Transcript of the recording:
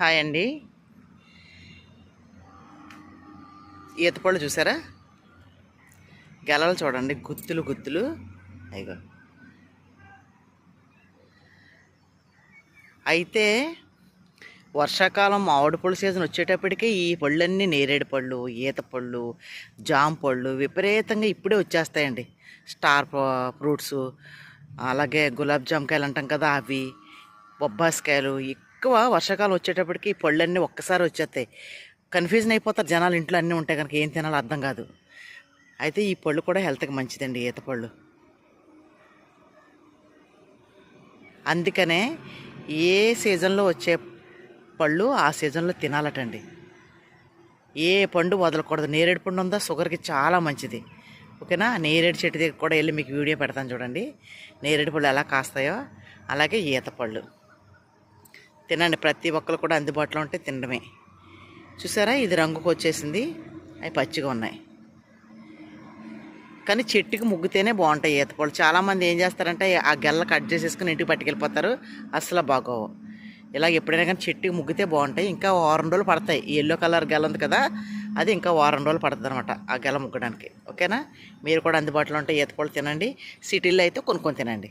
Hi అండి. ఈతపళ్ళు చూసారా? గెలలు చూడండి గుత్తులు గుత్తులు. అయ్యో. అయితే వర్షాకాలం మామిడి పళ్ళు సీజన్ వచ్చేటప్పటికి ఈ పళ్ళన్నీ నేరేడు పళ్ళు ఈత పళ్ళు జామ పళ్ళు విపరీతంగా ఇప్పుడే వచ్చేస్తాయండి. స్టార్ ఫ్రూట్స్ అలాగే గులాబ్ జామకాయలు అంటాం కదా అవి బొబ్బాస్కాయలు ఎక్కువ వర్షాకాలం వచ్చేటప్పటికి ఈ పళ్ళన్నీ ఒక్కసారి వచ్చేస్తాయి. కన్ఫ్యూజన్ అయిపోతారు. జనాలు ఇంట్లో అన్నీ ఉంటాయి కనుక ఏం తినాలో అర్థం కాదు. అయితే ఈ పళ్ళు కూడా హెల్త్కి మంచిదండి ఈత పళ్ళు. అందుకనే ఏ సీజన్లో వచ్చే పళ్ళు ఆ సీజన్లో తినాలటండి. ఏ పండు వదలకూడదు. నేరేడు పండు ఉందా? షుగర్కి చాలా మంచిది. ఓకేనా? నేరేడు చెట్టు దగ్గర కూడా వెళ్ళి మీకు వీడియో పెడతాను చూడండి. నేరేడు పళ్ళు ఎలా కాస్తాయో అలాగే ఈత పళ్ళు. తినండి. ప్రతి ఒక్కరు కూడా అందుబాటులో ఉంటే తినడమే. చూసారా? ఇది రంగుకు వచ్చేసింది. అవి పచ్చిగా ఉన్నాయి. కానీ చెట్టుకి ముగ్గితేనే బాగుంటాయి ఈతపళ్ళు చాలామంది ఏం చేస్తారంటే ఆ గెల్ల కట్ చేసేసుకుని ఇంటికి పట్టుకెళ్ళిపోతారు. అసలు బాగోవు. ఇలా ఎప్పుడైనా కానీ చెట్టుకి ముగ్గితే బాగుంటాయి. ఇంకా వారం రోజులు పడతాయి. ఎల్లో కలర్ గెల ఉంది కదా అది ఇంకా వారం రోజులు పడుతుంది అనమాట ఆ గెల ముగ్గడానికి. ఓకేనా? మీరు కూడా అందుబాటులో ఉంటే ఈతపళ్ళు తినండి. సిటీల్లో అయితే కొనుక్కొని తినండి.